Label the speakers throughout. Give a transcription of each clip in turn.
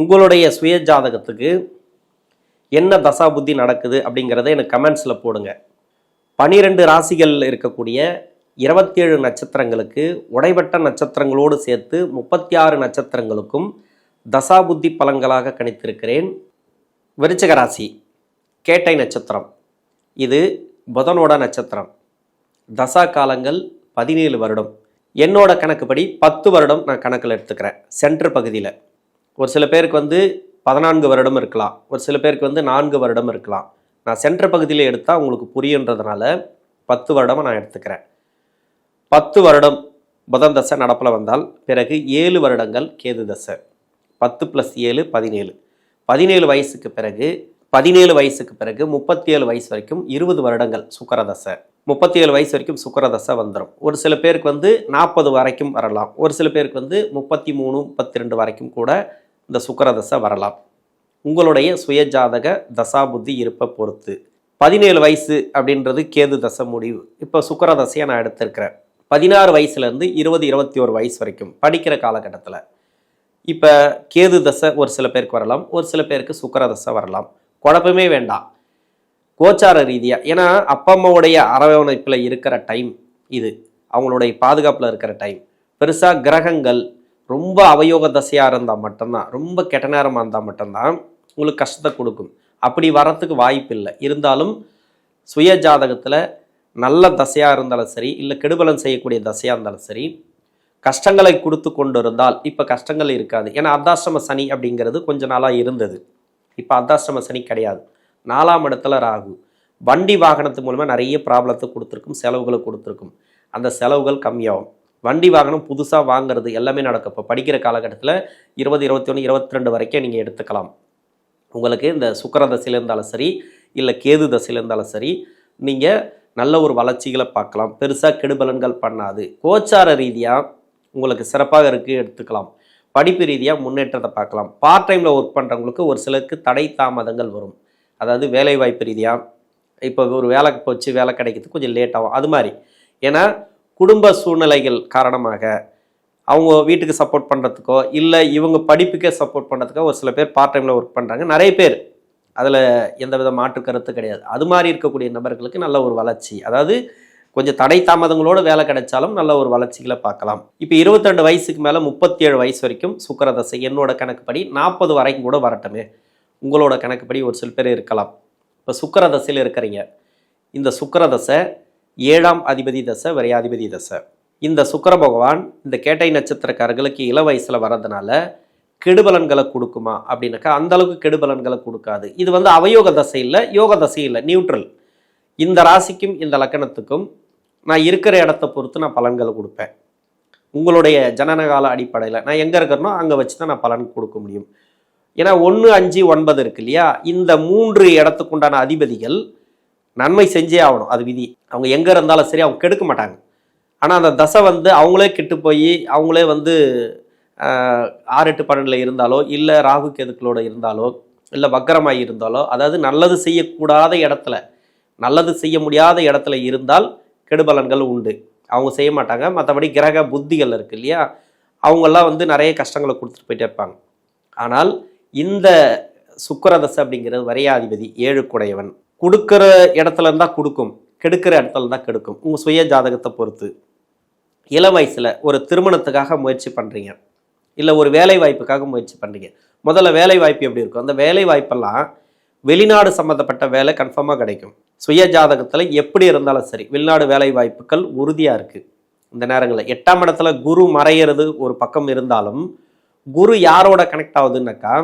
Speaker 1: உங்களுடைய சுய ஜாதகத்துக்கு என்ன தசா புத்தி நடக்குது அப்படிங்கிறத எனக்கு கமெண்ட்ஸில் போடுங்க. பனிரெண்டு ராசிகள் இருக்கக்கூடிய இருபத்தேழு நட்சத்திரங்களுக்கு உடைபட்ட நட்சத்திரங்களோடு சேர்த்து முப்பத்தி ஆறு நட்சத்திரங்களுக்கும் தசா புத்தி பலன்களாக கணித்திருக்கிறேன். விருச்சக ராசி கேட்டை நட்சத்திரம். இது புதனோட நட்சத்திரம். தசா காலங்கள் பதினேழு வருடம். என்னோட கணக்குப்படி பத்து வருடம் நான் கணக்கில் எடுத்துக்கிறேன். சென்டர் பகுதியில். ஒரு சில பேருக்கு வந்து பதினான்கு வருடம் இருக்கலாம். ஒரு சில பேருக்கு வந்து நான்கு வருடம் இருக்கலாம். நான் சென்ற பகுதியில் எடுத்தால் உங்களுக்கு புரியுன்றதுனால பத்து வருடமாக நான் எடுத்துக்கிறேன். பத்து வருடம் புதன் தசை நடப்பில் வந்தால் பிறகு ஏழு வருடங்கள் கேது தசை. பத்து ப்ளஸ் ஏழு பதினேழு. பதினேழு வயசுக்கு பிறகு பதினேழு வயசுக்கு பிறகு முப்பத்தி ஏழு வயசு வரைக்கும் இருபது வருடங்கள் சுக்கரதசை முப்பத்தி ஏழு வயசு வரைக்கும் சுக்கரதசை வந்துடும் ஒரு சில பேருக்கு வந்து நாற்பது வரைக்கும் வரலாம். ஒரு சில பேருக்கு வந்து முப்பத்தி மூணு முப்பத்தி ரெண்டு வரைக்கும் கூட இந்த சுக்கரதசை வரலாம். உங்களுடைய சுயஜாதக தசாபுத்தி இருப்பை பொறுத்து. பதினேழு வயசு அப்படின்றது கேது தசை முடிவு. இப்போ சுக்கரதசையை நான் எடுத்திருக்கிறேன். பதினாறு வயசுலேருந்து இருபது இருபத்தி ஒரு வயசு வரைக்கும் படிக்கிற காலகட்டத்தில். இப்போ கேது தசை ஒரு சில பேருக்கு வரலாம் ஒரு சில பேருக்கு சுக்கரதசை வரலாம். குழப்பமே வேண்டாம். கோச்சார ரீதியாக ஏன்னா அப்பா அம்மாவுடைய அரவணைப்பில் இருக்கிற டைம் இது. அவங்களுடைய பாதுகாப்பில் இருக்கிற டைம். பெருசாக கிரகங்கள் ரொம்ப அவயோக தசையாக இருந்தால் மட்டும்தான் ரொம்ப கெட்ட நேரமாக இருந்தால் மட்டும்தான் உங்களுக்கு கஷ்டத்தை கொடுக்கும். அப்படி வரத்துக்கு வாய்ப்பு இல்லை. இருந்தாலும் சுய ஜாதகத்தில் நல்ல தசையாக இருந்தாலும் சரி இல்லை கெடுபலம் செய்யக்கூடிய தசையாக இருந்தாலும் சரி கஷ்டங்களை கொடுத்து கொண்டு இருந்தால் இப்போ கஷ்டங்கள் இருக்காது. ஏன்னா அர்த்தாசிரம சனி அப்படிங்கிறது கொஞ்ச நாளாக இருந்தது. இப்போ அர்த்தாசிரம சனி கிடையாது. நாலாம் இடத்துல ராகு. வண்டி வாகனத்து மூலமாக நிறைய ப்ராப்ளத்தை கொடுத்துருக்கும் செலவுகளை கொடுத்துருக்கும். அந்த செலவுகள் கம்மியாகும். வண்டி வாகனம் புதுசாக வாங்குறது எல்லாமே நடக்கும். இப்போ படிக்கிற காலகட்டத்தில் இருபது இருபத்தி ஒன்று இருபத்தி ரெண்டு வரைக்கும் நீங்கள் எடுத்துக்கலாம். உங்களுக்கு இந்த சுக்கர தசையில் இருந்தாலும் சரி இல்லை கேது தசையில் இருந்தாலும் சரி நீங்கள் நல்ல ஒரு வளர்ச்சிகளை பார்க்கலாம். பெருசாக கெடுபலன்கள் பண்ணாது. கோச்சார ரீதியாக உங்களுக்கு சிறப்பாக இருக்குது எடுத்துக்கலாம். படிப்பு ரீதியாக முன்னேற்றத்தை பார்க்கலாம். பார்ட் டைமில் ஒர்க் பண்ணுறவங்களுக்கு ஒரு சிலருக்கு தடை தாமதங்கள் வரும். அதாவது வேலை வாய்ப்பு ரீதியாக இப்போ ஒரு வேலைக்கு போச்சு வேலை கிடைக்கிறதுக்கு கொஞ்சம் லேட் ஆகும். அது மாதிரி. ஏன்னா குடும்ப சூழ்நிலைகள் காரணமாக அவங்க வீட்டுக்கு சப்போர்ட் பண்ணுறதுக்கோ இல்லை இவங்க படிப்புக்கே சப்போர்ட் பண்ணுறதுக்கோ ஒரு சில பேர் பார்ட் டைமில் ஒர்க் பண்ணுறாங்க நிறைய பேர். அதில் எந்த வித மாற்று கருத்து கிடையாது. அது மாதிரி இருக்கக்கூடிய நபர்களுக்கு நல்ல ஒரு வளர்ச்சி. அதாவது கொஞ்சம் தடை தாமதங்களோடு வேலை கிடைச்சாலும் நல்ல ஒரு வளர்ச்சிகளை பார்க்கலாம். இப்போ இருபத்தெண்டு வயசுக்கு மேலே முப்பத்தி ஏழு வயசு வரைக்கும் சுக்கரதசை என்னோட கணக்குப்படி நாற்பது வரைக்கும் கூட வரட்டுமே. உங்களோட கணக்குப்படி ஒரு சில பேர் இருக்கலாம். இப்போ சுக்கரதசையில் இருக்கிறீங்க. இந்த சுக்கரதசை ஏழாம் அதிபதி தசை விரையாதிபதி தசை. இந்த சுக்கர பகவான் இந்த கேட்டை நட்சத்திரக்காரர்களுக்கு இள வயசில் வரதுனால கெடுபலன்களை கொடுக்குமா அப்படின்னாக்கா அந்த அளவுக்கு கெடுபலன்களை கொடுக்காது. இது வந்து அவயோக தசை இல்லை யோக தசை இல்லை நியூட்ரல் இந்த ராசிக்கும் இந்த லக்கணத்துக்கும் நான் இருக்கிற இடத்த பொறுத்து நான் பலன்களை கொடுப்பேன். உங்களுடைய ஜனனகால அடிப்படையில் நான் எங்கே இருக்கிறனோ அங்கே வச்சு தான் நான் பலன் கொடுக்க முடியும். ஏன்னா ஒன்று அஞ்சு ஒன்பது இருக்கு இல்லையா? இந்த மூன்று இடத்துக்குண்டான அதிபதிகள் நன்மை செஞ்சே ஆகணும் அது விதி. அவங்க எங்கே இருந்தாலும் சரி அவங்க கெடுக்க மாட்டாங்க. ஆனால் அந்த தசை வந்து அவங்களே கெட்டு போய் அவங்களே வந்து ஆறு எட்டு பன்னெண்டில் இருந்தாலோ இல்லை ராகு கேதுக்களோட இருந்தாலோ இல்லை வக்கரமாக இருந்தாலோ அதாவது நல்லது செய்யக்கூடாத இடத்துல நல்லது செய்ய முடியாத இடத்துல இருந்தால் கெடுபலன்கள் உண்டு. அவங்க செய்ய மாட்டாங்க. மற்றபடி கிரக புத்திகள் இருக்கு இல்லையா? அவங்கெல்லாம் வந்து நிறைய கஷ்டங்களை கொடுத்துட்டு போயிட்டே இருப்பாங்க. ஆனால் இந்த சுக்கரதசை அப்படிங்கிறது வரையாதிபதி ஏழு குடையவன் கொடுக்குற இடத்துல இருந்தால் கொடுக்கும் கெடுக்கிற இடத்துல தான் கெடுக்கும். உங்கள் சுய ஜாதகத்தை பொறுத்து. இள வயசில் ஒரு திருமணத்துக்காக முயற்சி பண்ணுறீங்க இல்லை ஒரு வேலை வாய்ப்புக்காக முயற்சி பண்ணுறீங்க முதல்ல வேலை வாய்ப்பு எப்படி இருக்கும்? அந்த வேலை வாய்ப்பெல்லாம் வெளிநாடு சம்மந்தப்பட்ட வேலை கன்ஃபார்மாக கிடைக்கும். சுய ஜாதகத்தில் எப்படி இருந்தாலும் சரி வெளிநாடு வேலை வாய்ப்புகள் உறுதியாக இருக்குது இந்த நேரங்களில் எட்டாம் இடத்துல குரு மறையிறது ஒரு பக்கம் இருந்தாலும் குரு யாரோட கனெக்ட் ஆகுதுன்னாக்கா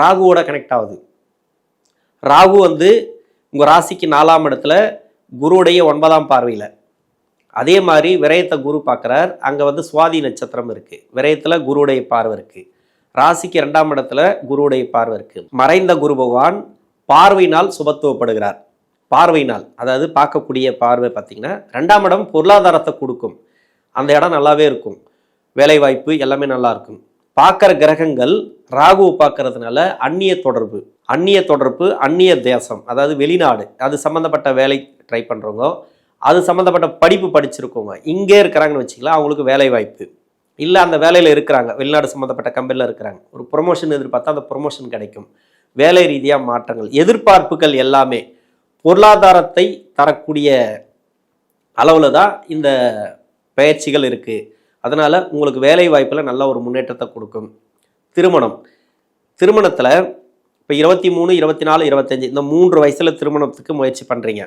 Speaker 1: ராகுவோட கனெக்ட் ஆகுது. ராகு வந்து உங்கள் ராசிக்கு நாலாம் இடத்துல குருவுடைய ஒன்பதாம் பார்வையில். அதே மாதிரி விரயத்தை குரு பார்க்குறார். அங்கே வந்து சுவாதி நட்சத்திரம் இருக்குது விரயத்தில் குருவுடைய பார்வை இருக்குது ராசிக்கு ரெண்டாம் இடத்துல குருவுடைய பார்வை இருக்குது மறைந்த குரு பகவான் பார்வையினால் சுபத்துவப்படுகிறார். பார்வையினால் அதாவது பார்க்கக்கூடிய பார்வை பார்த்திங்கன்னா ரெண்டாம் இடம் பொருளாதாரத்தை கொடுக்கும். அந்த இடம் நல்லாவே இருக்கும். வேலைவாய்ப்பு எல்லாமே நல்லாயிருக்கும் பார்க்குற கிரகங்கள் ராகுவை பார்க்கறதுனால அந்நிய தொடர்பு அந்நிய தொடர்பு அந்நிய தேசம் அதாவது வெளிநாடு அது சம்மந்தப்பட்ட வேலை ட்ரை பண்ணுறவங்க அது சம்மந்தப்பட்ட படிப்பு படிச்சிருக்கவங்க இங்கே இருக்கிறாங்கன்னு வச்சுக்கலாம் அவங்களுக்கு வேலை வாய்ப்பு இல்லை அந்த வேலையில் இருக்கிறாங்க வெளிநாடு சம்மந்தப்பட்ட கம்பெனியில் இருக்கிறாங்க. ஒரு ப்ரொமோஷன் எதிர்பார்த்தா அந்த ப்ரொமோஷன் கிடைக்கும். வேலை ரீதியாக மாற்றங்கள் எதிர்பார்ப்புகள் எல்லாமே பொருளாதாரத்தை தரக்கூடிய அளவில் தான் இந்த பயிற்சிகள் இருக்குது அதனால் உங்களுக்கு வேலை வாய்ப்பில் நல்ல ஒரு முன்னேற்றத்தை கொடுக்கும். திருமணம். திருமணத்தில் இப்போ இருபத்தி மூணு இருபத்தி நாலு இருபத்தஞ்சி இந்த மூன்று வயசில் திருமணத்துக்கு முயற்சி பண்ணுறீங்க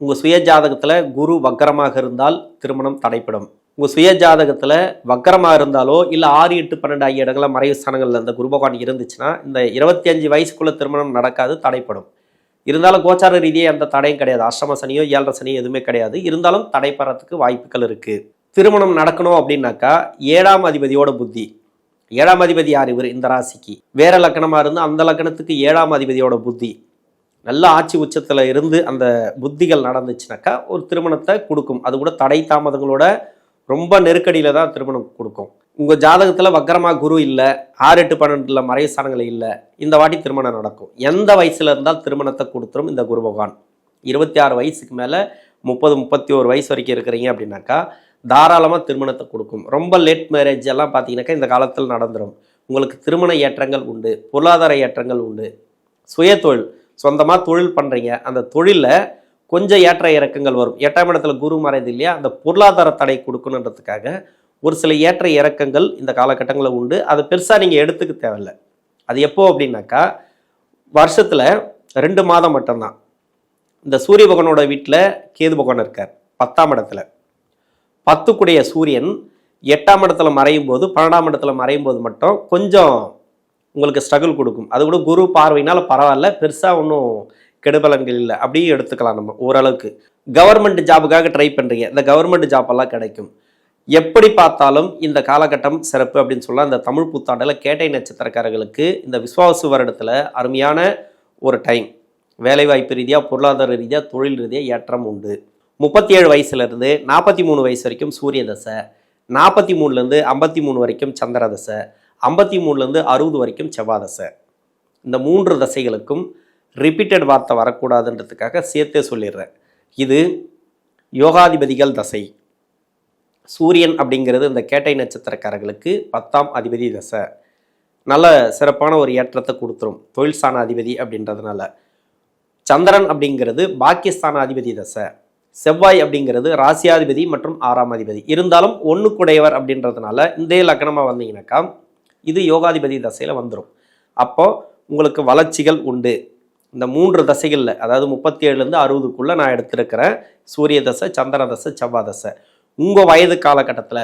Speaker 1: உங்கள் சுய ஜாதகத்தில் குரு வக்கரமாக இருந்தால் திருமணம் தடைப்படும் உங்கள் சுய ஜாதகத்தில் வக்கரமாக இருந்தாலோ இல்லை ஆறு எட்டு பன்னெண்டு ஆகிய இடங்களில் மறைவு ஸ்தானங்களில் இந்த குரு பகவான் இருந்துச்சுன்னா இந்த இருபத்தி அஞ்சு வயசுக்குள்ளே திருமணம் நடக்காது தடைப்படும் இருந்தாலும் கோச்சார ரீதியாக எந்த தடையும் கிடையாது. அஷ்டம சனியோ ஏழரை சனியோ எதுவுமே கிடையாது. இருந்தாலும் தடைப்படுறதுக்கு வாய்ப்புகள் இருக்குது திருமணம் நடக்கணும் அப்படின்னாக்கா ஏழாம் அதிபதியோட புத்தி ஏழாம் அதிபதி யார் இவர்? இந்த ராசிக்கு. வேற லக்கணமாக இருந்து அந்த லக்கணத்துக்கு ஏழாம் அதிபதியோட புத்தி. நல்ல ஆட்சி உச்சத்தில் இருந்து அந்த புத்திகள் நடந்துச்சுனாக்கா ஒரு திருமணத்தை கொடுக்கும். அது கூட தடை தாமதங்களோட ரொம்ப நெருக்கடியில் தான் திருமணம் கொடுக்கும். உங்கள் ஜாதகத்தில் வக்கரமாக குரு இல்லை ஆறு எட்டு பன்னெண்டில் மறைய சாணங்கள் இல்லை இந்த வாட்டி திருமணம் நடக்கும். எந்த வயசில் இருந்தால் திருமணத்தை கொடுத்துரும் இந்த குரு பகவான். இருபத்தி ஆறு வயசுக்கு மேலே முப்பது முப்பத்தி ஒரு வயசு வரைக்கும் இருக்கிறீங்க அப்படின்னாக்கா தாராளமாக திருமணத்தை கொடுக்கும். ரொம்ப லேட் மேரேஜ் எல்லாம் பார்த்தீங்கன்னாக்கா இந்த காலத்தில் நடந்துடும் உங்களுக்கு திருமண ஏற்றங்கள் உண்டு பொருளாதார ஏற்றங்கள் உண்டு. சுய தொழில் சொந்தமாக தொழில் பண்ணுறீங்க அந்த தொழிலில் கொஞ்சம் ஏற்ற இறக்கங்கள் வரும். எட்டாம் இடத்துல குரு மறைது இல்லையா? அந்த பொருளாதார தடை கொடுக்கணுன்றதுக்காக ஒரு சில ஏற்ற இறக்கங்கள் இந்த காலகட்டங்களில் உண்டு. அதை பெருசாக நீங்கள் எடுத்துக்க தேவையில்லை. அது எப்போ அப்படின்னாக்கா வருஷத்தில் ரெண்டு மாதம் மட்டும்தான். இந்த சூரிய பகவானோட வீட்டில் கேது பகவான் இருக்கார் பத்தாம் இடத்துல. பத்துக்குடைய சூரியன் எட்டாம் இடத்துல மறையும் போது பன்னெண்டாம் இடத்துல மறையும் போது மட்டும் கொஞ்சம் உங்களுக்கு ஸ்ட்ரகிள் கொடுக்கும். அது கூட குரு பார்வையினால பரவாயில்ல பெருசாக ஒன்றும் கெடுபலன்கள் இல்லை. அப்படியே எடுத்துக்கலாம் நம்ம ஓரளவுக்கு. கவர்மெண்ட் ஜாபுக்காக ட்ரை பண்ணுறீங்க இந்த கவர்மெண்ட் ஜாப் எல்லாம் கிடைக்கும். எப்படி பார்த்தாலும் இந்த காலகட்டம் சிறப்பு அப்படின்னு சொல்ல இந்த தமிழ் புத்தாண்டில் கேட்டை நட்சத்திரக்காரர்களுக்கு இந்த விஸ்வாசு வருடத்தில் அருமையான ஒரு டைம் வேலைவாய்ப்பு ரீதியாக பொருளாதார ரீதியாக தொழில் ரீதியாக ஏற்றம் உண்டு. முப்பத்தி ஏழு வயசுலேருந்து நாற்பத்தி மூணு வயசு வரைக்கும் சூரிய தசை நாற்பத்தி மூணுலேருந்து ஐம்பத்தி மூணு வரைக்கும் சந்திர தசை ஐம்பத்தி மூணுலேருந்து அறுபது வரைக்கும் செவ்வாய் தசை. இந்த மூன்று தசைகளுக்கும் ரிப்பீட்டட் வார்த்தை வரக்கூடாதுன்றதுக்காக சேர்த்தே சொல்லிடுறேன். இது யோகாதிபதிகள் தசை. சூரியன் அப்படிங்கிறது இந்த கேட்டை நட்சத்திரக்காரர்களுக்கு பத்தாம் அதிபதி தசை. நல்ல சிறப்பான ஒரு ஏற்றத்தை கொடுத்துரும். தொழில் ஸ்தான அதிபதி அப்படின்றதுனால. சந்திரன் அப்படிங்கிறது பாக்கியஸ்தான அதிபதி தசை. செவ்வாய் அப்படிங்கிறது ராசியாதிபதி மற்றும் ஆறாம் அதிபதி. இருந்தாலும் ஒன்றுக்குடையவர் அப்படின்றதுனால இந்த லக்னமாக வந்தீங்கன்னாக்கா இது யோகாதிபதி தசையில் வந்துடும் அப்போ உங்களுக்கு வளர்ச்சிகள் உண்டு. இந்த மூன்று தசைகளில் அதாவது முப்பத்தி ஏழுலேருந்து அறுபதுக்குள்ளே நான் எடுத்திருக்கிறேன் சூரிய தசை சந்திர தசை செவ்வாய் தசை. உங்கள் வயது காலகட்டத்தில்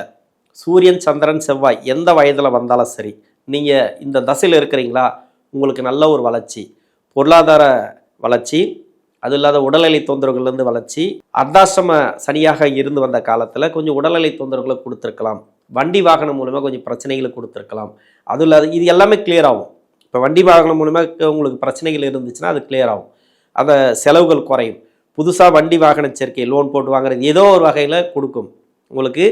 Speaker 1: சூரியன் சந்திரன் செவ்வாய் எந்த வயதில் வந்தாலும் சரி நீங்கள் இந்த தசையில் இருக்கிறீங்களா? உங்களுக்கு நல்ல ஒரு வளர்ச்சி. பொருளாதார வளர்ச்சி அது இல்லாத உடல்நிலை தொந்தரவுகள்லேருந்து வளர்ச்சி அர்த்தாசிரம சனியாக இருந்து வந்த காலத்தில் கொஞ்சம் உடல்நிலை தொந்தரவுகளை கொடுத்துருக்கலாம். வண்டி வாகனம் மூலமாக கொஞ்சம் பிரச்சனைகளை கொடுத்துருக்கலாம். அதுவும் இல்லாத இது எல்லாமே கிளியர் ஆகும். இப்போ வண்டி வாகனம் மூலமாக உங்களுக்கு பிரச்சனைகள் இருந்துச்சுன்னா அது கிளியர் ஆகும். அந்த செலவுகள் குறையும். புதுசாக வண்டி வாகன சேர்க்கை லோன் போட்டு வாங்குறது ஏதோ ஒரு வகையில் கொடுக்கும். உங்களுக்கு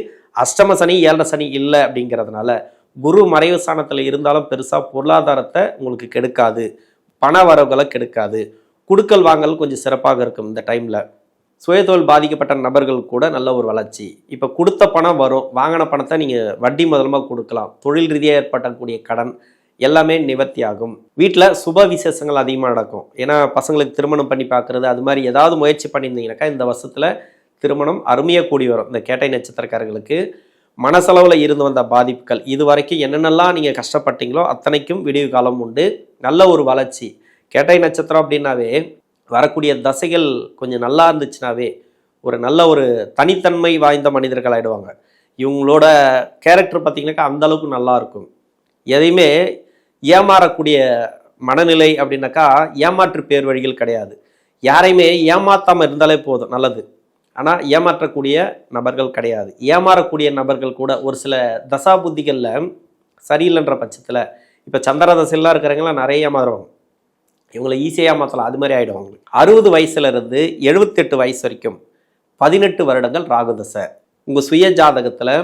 Speaker 1: அஷ்டம சனி ஏழரை சனி இல்லை அப்படிங்கிறதுனால குரு மறைவு ஸ்தானத்தில் இருந்தாலும் பெருசாக பொருளாதாரத்தை உங்களுக்கு கெடுக்காது. பண வரவுகளை கெடுக்காது. குடுக்கல் வாங்கல் கொஞ்சம் சிறப்பாக இருக்கும் இந்த டைமில் சுயதொழில் பாதிக்கப்பட்ட நபர்கள் கூட நல்ல ஒரு வளர்ச்சி. இப்போ கொடுத்த பணம் வரும். வாங்கின பணத்தை நீங்கள் வட்டி முதலமாக கொடுக்கலாம். தொழில் ரீதியாக ஏற்படக்கூடிய கடன் எல்லாமே நிவர்த்தி ஆகும். வீட்டில் சுப விசேஷங்கள் அதிகமாக நடக்கும். ஏன்னா பசங்களுக்கு திருமணம் பண்ணி பார்க்குறது அது மாதிரி ஏதாவது முயற்சி பண்ணியிருந்தீங்கன்னாக்கா இந்த வருஷத்தில் திருமணம் அருமையாக கூடி வரும். இந்த கேட்டை நட்சத்திரக்காரர்களுக்கு மனசளவில் இருந்து வந்த பாதிப்புகள். இது வரைக்கும் என்னென்னலாம் நீங்கள் கஷ்டப்பட்டீங்களோ அத்தனைக்கும் விடிவு காலம் உண்டு. நல்ல ஒரு வளர்ச்சி. கேட்டை நட்சத்திரம் அப்படின்னாவே வரக்கூடிய தசைகள் கொஞ்சம் நல்லா இருந்துச்சுனாவே ஒரு நல்ல ஒரு தனித்தன்மை வாய்ந்த மனிதர்கள் ஆகிடுவாங்க இவங்களோட கேரக்டர் பார்த்திங்கனாக்கா அந்த அளவுக்கு எதையுமே ஏமாறக்கூடிய மனநிலை அப்படின்னாக்கா ஏமாற்று பேர் வழிகள் கிடையாது. யாரையுமே ஏமாற்றாமல் இருந்தாலே போதும் நல்லது. ஆனால் ஏமாற்றக்கூடிய நபர்கள் கிடையாது. ஏமாறக்கூடிய நபர்கள் கூட ஒரு சில தசா புத்திகளில் சரியில்லைன்ற பட்சத்தில் இப்போ சந்திர தசையெல்லாம் இருக்கிறவங்களாம் நிறைய ஏமாறுவாங்க. இவங்களை ஈஸியாக மாற்றலாம் அது மாதிரி ஆகிடும் அவங்களுக்கு. அறுபது வயசுலேருந்து எழுபத்தெட்டு வயசு வரைக்கும் பதினெட்டு வருடங்கள் ராகு தசை. உங்கள் சுய ஜாதகத்தில்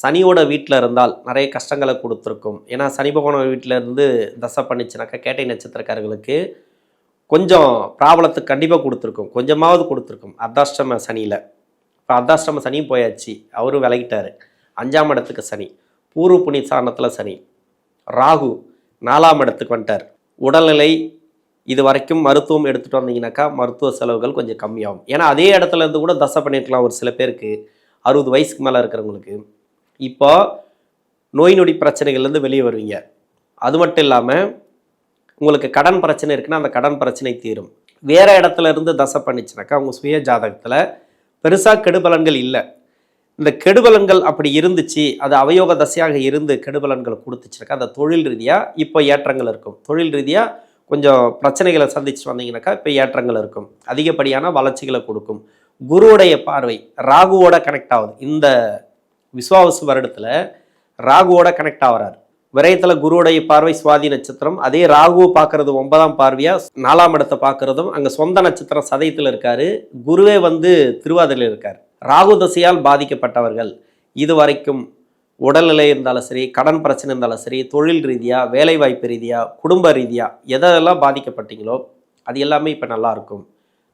Speaker 1: சனியோட வீட்டில் இருந்தால் நிறைய கஷ்டங்களை கொடுத்துருக்கும். ஏன்னா சனி பகவானோட வீட்டில் இருந்து தசை பண்ணிச்சுனாக்கா கேட்டை நட்சத்திரக்காரர்களுக்கு கொஞ்சம் ப்ராப்ளத்துக்கு கண்டிப்பாக கொடுத்துருக்கும். கொஞ்சமாவது கொடுத்துருக்கும். அர்த்தாஷ்டம சனியில். இப்போ அர்த்தாஷ்டம சனியும் போயாச்சு. அவரும் விலகிட்டாரு. அஞ்சாம் இடத்துக்கு சனி. பூர்வ புண்ணிய சாணத்தில் சனி. ராகு நாலாம் இடத்துக்கு வந்துட்டார். உடல்நிலை இது வரைக்கும் மருத்துவம் எடுத்துகிட்டு வந்தீங்கன்னாக்கா மருத்துவ செலவுகள் கொஞ்சம் கம்மியாகும். ஏன்னா அதே இடத்துல இருந்து கூட தசை பண்ணியிருக்கலாம் ஒரு சில பேருக்கு. அறுபது வயசுக்கு மேலே இருக்கிறவங்களுக்கு. இப்போ நோய் நொடி பிரச்சனைகள்லேருந்து வெளியே வருவீங்க. அது மட்டும் இல்லாமல் உங்களுக்கு கடன் பிரச்சனை இருக்குன்னா அந்த கடன் பிரச்சனை தீரும். வேறு இடத்துல இருந்து தசை பண்ணிச்சுனாக்கா உங்கள் சுய ஜாதகத்தில் பெருசாக கெடுபலன்கள் இல்லை. இந்த கெடுபலன்கள் அப்படி இருந்துச்சு அது அவயோக தசையாக இருந்து கெடுபலன்கள் கொடுத்துச்சுனாக்கா அந்த தொழில் ரீதியாக இப்போ ஏற்றங்கள் இருக்கும். தொழில் ரீதியாக கொஞ்சம் பிரச்சனைகளை சந்திச்சு வந்தீங்கன்னாக்கா இப்போ ஏற்றங்கள் இருக்கும். அதிகப்படியான வளர்ச்சிகளை கொடுக்கும். குருவுடைய பார்வை ராகுவோட கனெக்ட் ஆகுது. இந்த விஸ்வாவசு வருடத்தில் ராகுவோட கனெக்ட் ஆகிறார். விரயத்தில் குருவுடைய பார்வை சுவாதி நட்சத்திரம் அதே ராகுவை பார்க்கறது ஒன்பதாம் பார்வையாக நாலாம் இடத்தை பார்க்கறதும் அங்கே சொந்த நட்சத்திரம் சதயத்தில் இருக்கார். குருவே வந்து திருவாதிரையில் இருக்கார். ராகு தசையால் பாதிக்கப்பட்டவர்கள். இது வரைக்கும் உடல்நிலை இருந்தாலும் சரி கடன் பிரச்சனை இருந்தாலும் சரி தொழில் ரீதியாக வேலைவாய்ப்பு ரீதியாக குடும்ப ரீதியாக எதெல்லாம் பாதிக்கப்பட்டீங்களோ அது எல்லாமே இப்போ நல்லா இருக்கும்.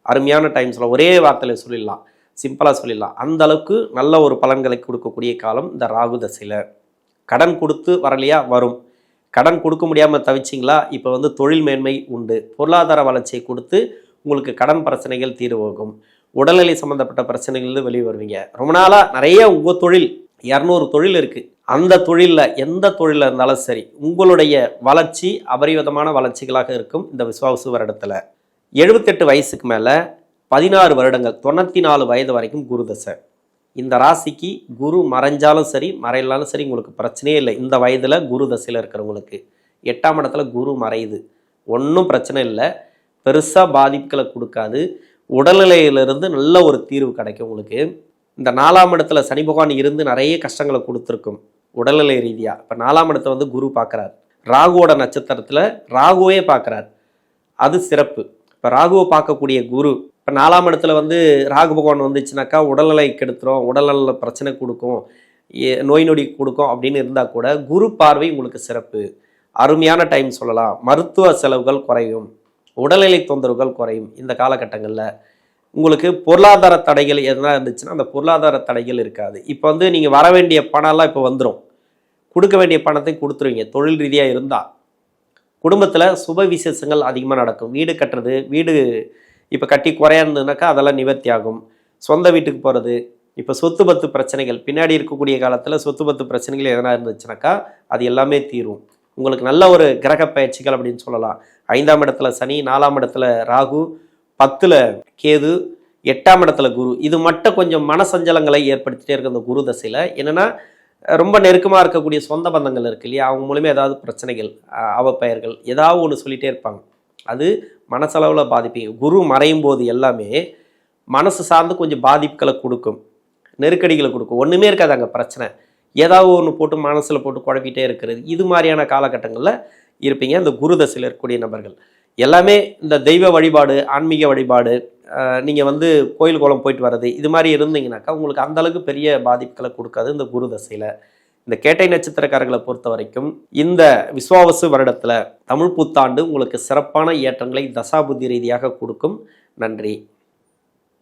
Speaker 1: அருமையான டைம்ஸில் ஒரே வார்த்தையில் சொல்லிடலாம். சிம்பிளாக சொல்லிடலாம். அந்த அளவுக்கு நல்ல ஒரு பலன்களை கொடுக்கக்கூடிய காலம் இந்த ராகு தசையில். கடன் கொடுத்து வரலையா? வரும். கடன் கொடுக்க முடியாமல் தவிச்சிங்களா? இப்போ வந்து தொழில் மேன்மை உண்டு. பொருளாதார வளர்ச்சியை கொடுத்து உங்களுக்கு கடன் பிரச்சனைகள் தீர்வாகும் உடல்நிலை சம்மந்தப்பட்ட பிரச்சனைகள்லேருந்து வெளியே வருவீங்க. ரொம்ப நாளாக நிறைய உங்கள் தொழில் இரநூறு தொழில் இருக்குது அந்த தொழிலில் எந்த தொழிலில் இருந்தாலும் சரி உங்களுடைய வளர்ச்சி அபரிவிதமான வளர்ச்சிகளாக இருக்கும் இந்த விஸ்வாசு வருடத்தில். எழுபத்தெட்டு வயசுக்கு மேலே பதினாறு வருடங்கள் தொண்ணூற்றி நாலு வயது வரைக்கும் குரு தசை. இந்த ராசிக்கு குரு மறைஞ்சாலும் சரி மறையலாலும் சரி உங்களுக்கு பிரச்சனையே இல்லை. இந்த வயதில் குரு தசையில் இருக்கிறவங்களுக்கு எட்டாம் இடத்துல குரு மறையுது. ஒன்றும் பிரச்சனை இல்லை. பெருசாக பாதிப்புகளை கொடுக்காது. உடல்நிலையிலிருந்து நல்ல ஒரு தீர்வு கிடைக்கும் உங்களுக்கு. இந்த நாலாம் இடத்துல சனி பகவான் இருந்து நிறைய கஷ்டங்களை கொடுத்துருக்கும் உடல்நிலை ரீதியாக இப்போ நாலாம் இடத்த வந்து குரு பார்க்குறார். ராகுவோட நட்சத்திரத்தில் ராகுவே பார்க்குறார். அது சிறப்பு. இப்போ ராகுவை பார்க்கக்கூடிய குரு இப்போ நாலாம் இடத்துல வந்து ராகு பகவான் வந்துச்சுனாக்கா உடல்நிலை கெடுத்துரும் உடல்நல பிரச்சனை கொடுக்கும் ஏ- நோய் நொடி கொடுக்கும் அப்படின்னு இருந்தால் கூட குரு பார்வை உங்களுக்கு சிறப்பு. அருமையான டைம் சொல்லலாம். மருத்துவ செலவுகள் குறையும். உடல்நிலை தொந்தரவுகள் குறையும் இந்த காலகட்டங்களில். உங்களுக்கு பொருளாதார தடைகள் எதனா இருந்துச்சுன்னா அந்த பொருளாதார தடைகள் இருக்காது. இப்போ வந்து நீங்கள் வர வேண்டிய பணம்லாம் இப்போ வந்துடும் கொடுக்க வேண்டிய பணத்தை கொடுத்துருவீங்க. தொழில் ரீதியாக இருந்தால் குடும்பத்தில் சுப விசேஷங்கள் அதிகமாக நடக்கும். வீடு கட்டுறது வீடு இப்போ கட்டி குறையா இருந்ததுனாக்கா அதெல்லாம் நிவர்த்தி ஆகும். சொந்த வீட்டுக்கு போகிறது இப்போ சொத்து பத்து பிரச்சனைகள். பின்னாடி இருக்கக்கூடிய காலத்தில் சொத்து பத்து பிரச்சனைகள் எதனா இருந்துச்சுனாக்கா அது எல்லாமே தீரும். உங்களுக்கு நல்ல ஒரு கிரக பயிற்சிகள் அப்படின்னு சொல்லலாம். ஐந்தாம் இடத்துல சனி நாலாம் இடத்துல ராகு பத்தில் கேது எட்டாம் இடத்துல குரு இது மட்டும் கொஞ்சம் மனசஞ்சலங்களை ஏற்படுத்திட்டே இருக்க அந்த குரு தசையில். என்னென்னா ரொம்ப நெருக்கமாக இருக்கக்கூடிய சொந்த பந்தங்கள் இருக்கு இல்லையா? அவங்க மூலிமா ஏதாவது பிரச்சனைகள் அஹ், அவப்பெயர்கள் ஏதாவது ஒன்று சொல்லிகிட்டே இருப்பாங்க. அது மனசளவில் பாதிப்பீங்க குரு மறையும் போது எல்லாமே மனசு சார்ந்து கொஞ்சம் பாதிப்புகளை கொடுக்கும். நெருக்கடிகளை கொடுக்கும். ஒன்றுமே இருக்காது அங்கே பிரச்சனை. ஏதாவது ஒன்று போட்டு மனசில் போட்டு குழப்பிட்டே இருக்கிறது. இது மாதிரியான காலகட்டங்களில் இருப்பீங்க அந்த குரு தசையில் இருக்கக்கூடிய நபர்கள். எல்லாமே இந்த தெய்வ வழிபாடு ஆன்மீக வழிபாடு நீங்கள் வந்து கோயில் குளம் போயிட்டு வர்றது இது மாதிரி இருந்தீங்கனாக்கா உங்களுக்கு அந்தளவுக்கு பெரிய பாதிப்புகளை கொடுக்காது இந்த குரு தசையில். இந்த கேட்டை நட்சத்திரக்காரர்களை பொறுத்த வரைக்கும் இந்த விஸ்வாவசு வருடத்தில் தமிழ் புத்தாண்டு உங்களுக்கு சிறப்பான ஏற்றங்களை தசாபுத்தி ரீதியாக கொடுக்கும். நன்றி.